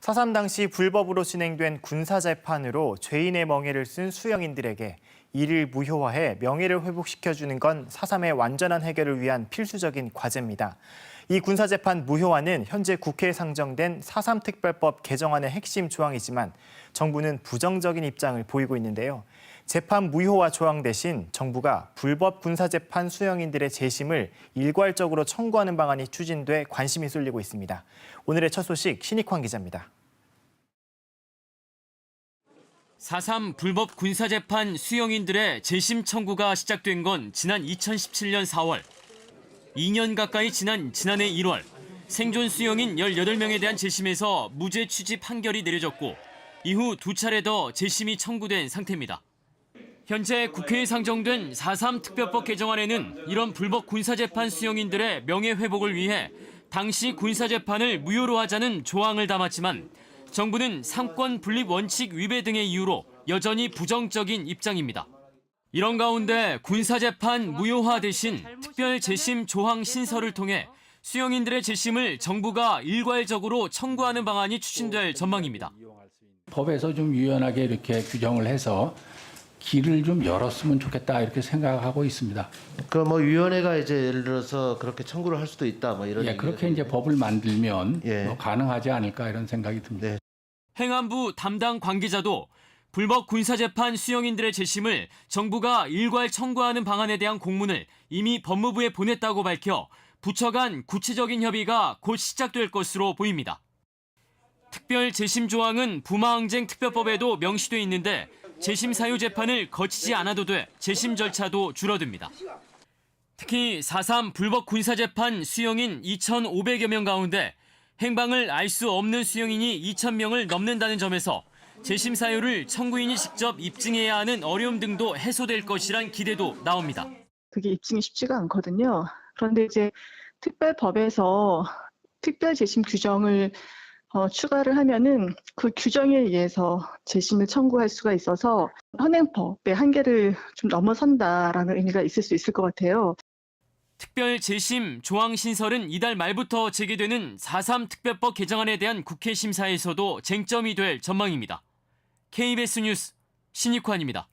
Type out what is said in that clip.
4.3 당시 불법으로 진행된 군사 재판으로 죄인의 멍에를 쓴 수영인들에게 이를 무효화해 명예를 회복시켜주는 건 4.3의 완전한 해결을 위한 필수적인 과제입니다. 이 군사재판 무효화는 현재 국회에 상정된 4.3 특별법 개정안의 핵심 조항이지만 정부는 부정적인 입장을 보이고 있는데요. 재판 무효화 조항 대신 정부가 불법 군사재판 수용인들의 재심을 일괄적으로 청구하는 방안이 추진돼 관심이 쏠리고 있습니다. 오늘의 첫 소식 신익환 기자입니다. 4.3 불법 군사재판 수용인들의 재심 청구가 시작된 건 지난 2017년 4월. 2년 가까이 지난 지난해 1월 생존 수용인 18명에 대한 재심에서 무죄 취지 판결이 내려졌고 이후 두 차례 더 재심이 청구된 상태입니다. 현재 국회에 상정된 4.3 특별법 개정안에는 이런 불법 군사재판 수용인들의 명예회복을 위해 당시 군사재판을 무효로 하자는 조항을 담았지만 정부는 상권 분립 원칙 위배 등의 이유로 여전히 부정적인 입장입니다. 이런 가운데 군사재판 무효화 대신 특별 재심 조항 신설을 통해 수용인들의 재심을 정부가 일괄적으로 청구하는 방안이 추진될 전망입니다. 법에서 좀 유연하게 이렇게 규정을 해서 길을 좀 열었으면 좋겠다 이렇게 생각하고 있습니다. 그뭐 위원회가 이제 예를 들어서 그렇게 청구를 할 수도 있다 뭐 이런 예, 얘기가 그렇게 이제. 법을 만들면 예. 뭐 가능하지 않을까 이런 생각이 듭니다. 네. 행안부 담당 관계자도 불법 군사재판 수용인들의 재심을 정부가 일괄 청구하는 방안에 대한 공문을 이미 법무부에 보냈다고 밝혀 부처 간 구체적인 협의가 곧 시작될 것으로 보입니다. 특별 재심 조항은 부마항쟁 특별법에도 명시돼 있는데 재심 사유 재판을 거치지 않아도 돼 재심 절차도 줄어듭니다. 특히 4.3 불법 군사재판 수용인 2,500여 명 가운데 행방을 알 수 없는 수용인이 2,000명을 넘는다는 점에서 재심 사유를 청구인이 직접 입증해야 하는 어려움 등도 해소될 것이란 기대도 나옵니다. 그게 입증이 쉽지가 않거든요. 그런데 이제 특별법에서 특별 재심 규정을 어, 추가를 하면은 그 규정에 의해서 재심을 청구할 수가 있어서 현행법의 한계를 좀 넘어선다라는 의미가 있을 수 있을 것 같아요. 특별 재심 조항 신설은 이달 말부터 재개되는 4.3 특별법 개정안에 대한 국회 심사에서도 쟁점이 될 전망입니다. KBS 뉴스 신익환입니다.